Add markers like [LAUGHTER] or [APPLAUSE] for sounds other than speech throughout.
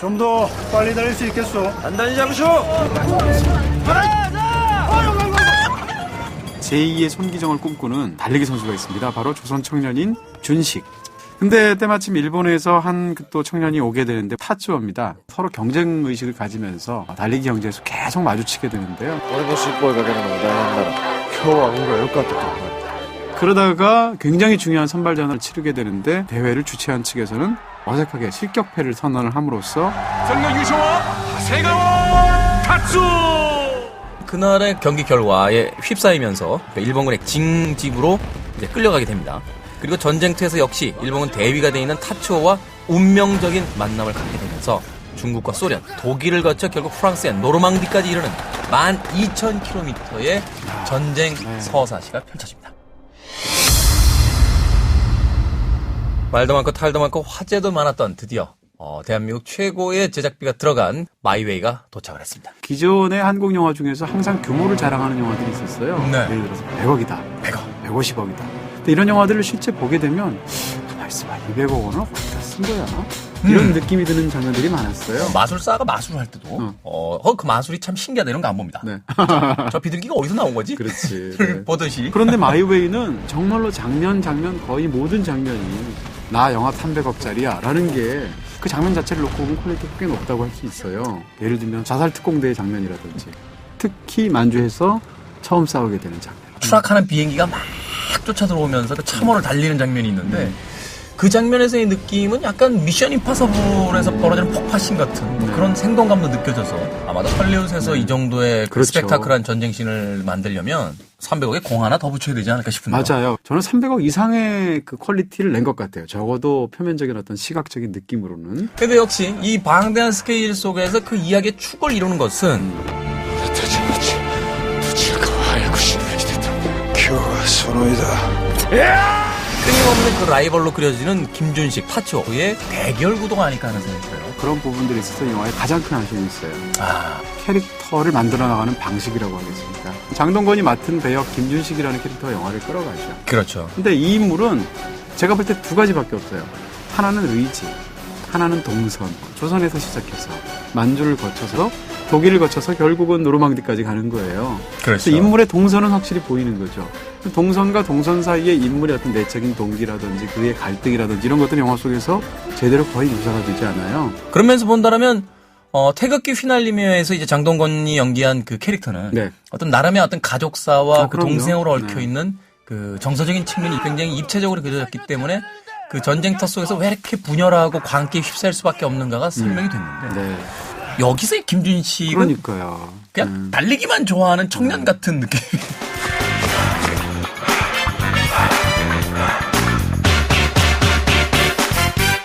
좀 더 빨리 달릴 수 있겠소. 단단히 잡으쇼. 제2의 손기정을 꿈꾸는 달리기 선수가 있습니다. 바로 조선 청년인 준식. 근데 때마침 일본에서 한또 그 청년이 오게 되는데 타츠오입니다. 서로 경쟁 의식을 가지면서 달리기 경쟁에서 계속 마주치게 되는데요. 그러다가 굉장히 중요한 선발전을 치르게 되는데 대회를 주최한 측에서는 어색하게 실격패를 선언을 함으로써 전국 유쇼와 하세가와 타츠 그날의 경기 결과에 휩싸이면서 일본군의 징집으로 이제 끌려가게 됩니다. 그리고 전쟁터에서 역시 일본군 대위가 되어 있는 타츠오와 운명적인 만남을 갖게 되면서 중국과 소련, 독일을 거쳐 결국 프랑스의 노르망디까지 이르는 12,000km의 전쟁 서사시가 펼쳐집니다. 말도 많고 탈도 많고 화제도 많았던 드디어 어, 대한민국 최고의 제작비가 들어간 마이웨이가 도착을 했습니다. 기존의 한국 영화 중에서 항상 규모를 자랑하는 영화들이 있었어요. 네. 예를 들어서 100억이다. 100억. 150억이다. 근데 이런 영화들을 실제 보게 되면 가만 있어봐. 200억 원을 어디다 쓴 거야? 이런 느낌이 드는 장면들이 많았어요. 마술사가 마술을 할 때도 응. 어, 어, 그 마술이 참 신기하다 이런 거 안 봅니다. 네. [LAUGHS] 저 비둘기가 어디서 나온 거지? 그렇지. 를 [LAUGHS] 네. 보듯이 그런데 마이웨이는 정말로 장면 장면 거의 모든 장면이 나 영화 300억짜리야 라는 게 그 장면 자체를 놓고 보면 퀄리티가 꽤 높다고 할 수 있어요. 예를 들면 자살 특공대의 장면이라든지 특히 만주에서 처음 싸우게 되는 장면. 추락하는 비행기가 막 쫓아 들어오면서 그 참호를 달리는 장면이 있는데 그 장면에서의 느낌은 약간 미션 임파서블에서 벌어지는 폭파신 같은 뭐 그런 생동감도 느껴져서 아마도 헐리우드에서 이 네. 정도의 그 그렇죠. 스펙타클한 전쟁신을 만들려면 300억에 공 하나 더 붙여야 되지 않을까 싶은데 맞아요. 저는 300억 이상의 그 퀄리티를 낸 것 같아요. 적어도 표면적인 어떤 시각적인 느낌으로는. 근데 역시 이 방대한 스케일 속에서 그 이야기의 축을 이루는 것은 교와 소노이다. 끊임없는 그 라이벌로 그려지는 김준식, 파초의 대결 구도가 아닐까 하는 생각이 들어요. 그런 부분들이 있어서 영화의 가장 큰 아쉬움이 있어요. 아. 캐릭터를 만들어 나가는 방식이라고 하겠습니까? 장동건이 맡은 배역 김준식이라는 캐릭터가 영화를 끌어가죠. 그렇죠. 근데 이 인물은 제가 볼 때 두 가지밖에 없어요. 하나는 의지, 하나는 동선. 조선에서 시작해서 만주를 거쳐서 독일을 거쳐서 결국은 노르망디까지 가는 거예요. 그렇죠. 인물의 동선은 확실히 보이는 거죠. 그 동선과 동선 사이의 인물의 어떤 내적인 동기라든지 그의 갈등이라든지 이런 것들은 영화 속에서 제대로 거의 묘사가 되지 않아요. 그러면서 본다라면 어, 태극기 휘날리며에서 이제 장동건이 연기한 그 캐릭터는 네. 어떤 나름의 어떤 가족사와 아, 그. 동생으로 얽혀 네. 있는 그 정서적인 측면이 굉장히 입체적으로 그려졌기 때문에 그 전쟁터 속에서 왜 이렇게 분열하고 광기에 휩싸일 수밖에 없는가가 설명이 됐는데 네. 여기서의 김준식은 그러니까요. 그냥 음. 달리기만 좋아하는 청년 같은 느낌. [LAUGHS]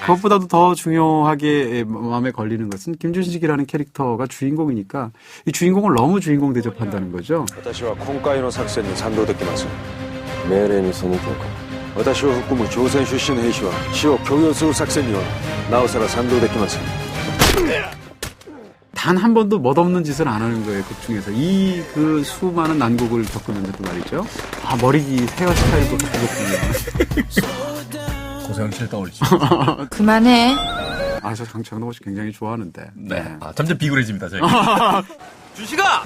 그것보다도 더 중요하게 마음에 걸리는 것은 김준식이라는 캐릭터가 주인공이니까 이 주인공을 너무 주인공 대접한다는 거죠. 私は今回の作戦に賛同できます命令に背くのか私を含む朝鮮出身の兵士は死を強要する作戦にはなおさら賛同できません 단 한 번도 멋없는 짓을 안 하는 거예요, 극 중에서. 이 그 수많은 난국을 겪으면서도 말이죠. 아, 머리 헤어스타일도 바꾸었군요. 고소영 씨를 떠올리죠. 그만해. 아, 저 장, 장동건 씨 굉장히 좋아하는데. 네. 아, 점점 비굴해집니다, 저희가. [LAUGHS] 준식아!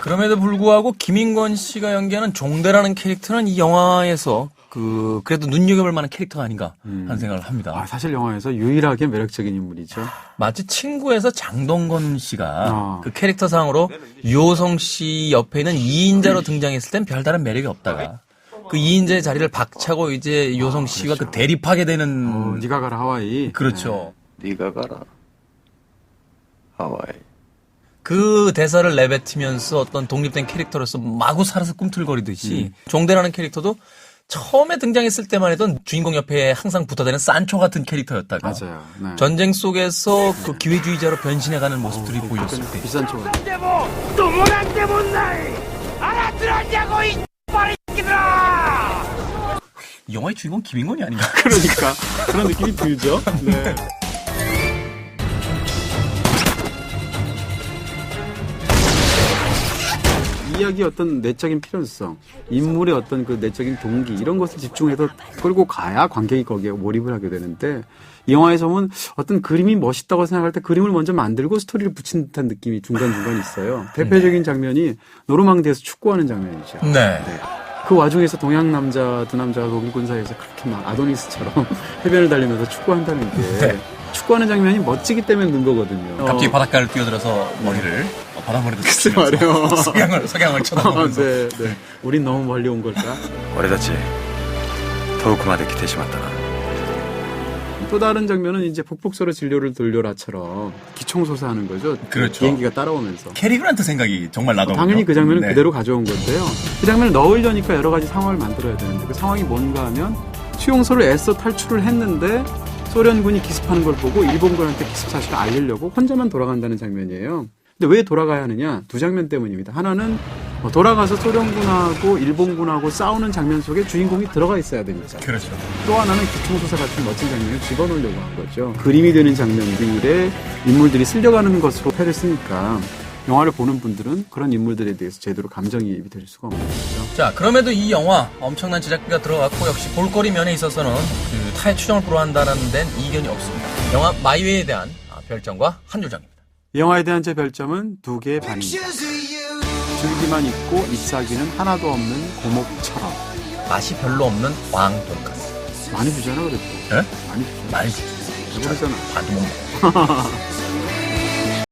그럼에도 불구하고 김인권 씨가 연기하는 종대라는 캐릭터는 이 영화에서 그 그래도 눈여겨볼 만한 캐릭터가 아닌가 하는 생각을 합니다. 아, 사실 영화에서 유일하게 매력적인 인물이죠. 마치 친구에서 장동건 씨가 아. 그 캐릭터상으로 유호성 씨 옆에 있는 2인자로 등장했을 땐 별다른 매력이 없다가 그 2인자의 자리를 박차고 이제 유호성 씨가 그 대립하게 되는 어, 네가 가라 하와이. 그렇죠. 네가 가라 하와이 그 대사를 내뱉으면서 어떤 독립된 캐릭터로서 마구 살아서 꿈틀거리듯이 종대라는 캐릭터도 처음에 등장했을 때만 해도 주인공 옆에 항상 붙어다니는 산초 같은 캐릭터였다가 맞아요. 네. 전쟁 속에서 그 기회주의자로 변신해가는 모습들이 보였을 때 비싼 쪽. 이 영화의 주인공 김인권이 아닌가? 그러니까. 그런 느낌이 들죠. 네. 이야기의 어떤 내적인 필요성, 인물의 어떤 그 내적인 동기 이런 것을 집중해서 끌고 가야 관객이 거기에 몰입을 하게 되는데 이 영화에서 보면 어떤 그림이 멋있다고 생각할 때 그림을 먼저 만들고 스토리를 붙인 듯한 느낌이 중간중간 있어요. 대표적인 장면이 노르망디에서 축구하는 장면이죠. 네. 그 와중에서 동양 남자 두 남자가 독일군 사이에서 그렇게 막 아도니스처럼 [LAUGHS] 해변을 달리면서 축구한다는 게 네. 축구하는 장면이 멋지기 때문에 넣은 거거든요. 갑자기 어. 바닷가를 뛰어들어서 머리를 네. 어, 바닷머리도 [LAUGHS] 글쎄 말이요. [LAUGHS] 석양을 석양을 쳐다보면서. 아, 네, 네. 우린 너무 멀리 온 걸까? 오래됐지. 더우쿠마데 기대시마다. 또 다른 장면은 이제 복복소로 진료를 돌려라처럼 기총소사 하는 거죠. 그렇죠. 비행기가 따라오면서. 캐리 그란트 생각이 정말 나더군요. 당연히 그 장면은 네. 그대로 가져온 건데요. 그 장면을 넣으려니까 여러 가지 상황을 만들어야 되는데 그 상황이 뭔가 하면 수용소를 애써 탈출을 했는데 소련군이 기습하는 걸 보고 일본군한테 기습 사실을 알리려고 혼자만 돌아간다는 장면이에요. 근데 왜 돌아가야 하느냐? 두 장면 때문입니다. 하나는 뭐 돌아가서 소련군하고 일본군하고 싸우는 장면 속에 주인공이 들어가 있어야 됩니다. 그렇죠. 또 하나는 기총소사 같은 멋진 장면을 집어넣으려고 한 거죠. 그림이 되는 장면들에 인물들이 쓸려가는 것으로 패를 쓰니까 영화를 보는 분들은 그런 인물들에 대해서 제대로 감정이입이 될 수가 없는 거죠. 자, 그럼에도 이 영화 엄청난 제작비가 들어갔고 역시 볼거리 면에 있어서는 그 타의 추정을 불허한다는 데는 이견이 없습니다. 영화 마이웨이에 대한 아, 별점과 한 줄장입니다. 이 영화에 대한 제 별점은 두 개의 반입니다. 줄기만 있고 잎사귀는 하나도 없는 고목처럼 맛이 별로 없는 왕 돈가스. 많이 주잖아 그래도 예? 많이 주잖아 많이 주지. 배부르잖아 반도 못 먹어. [LAUGHS]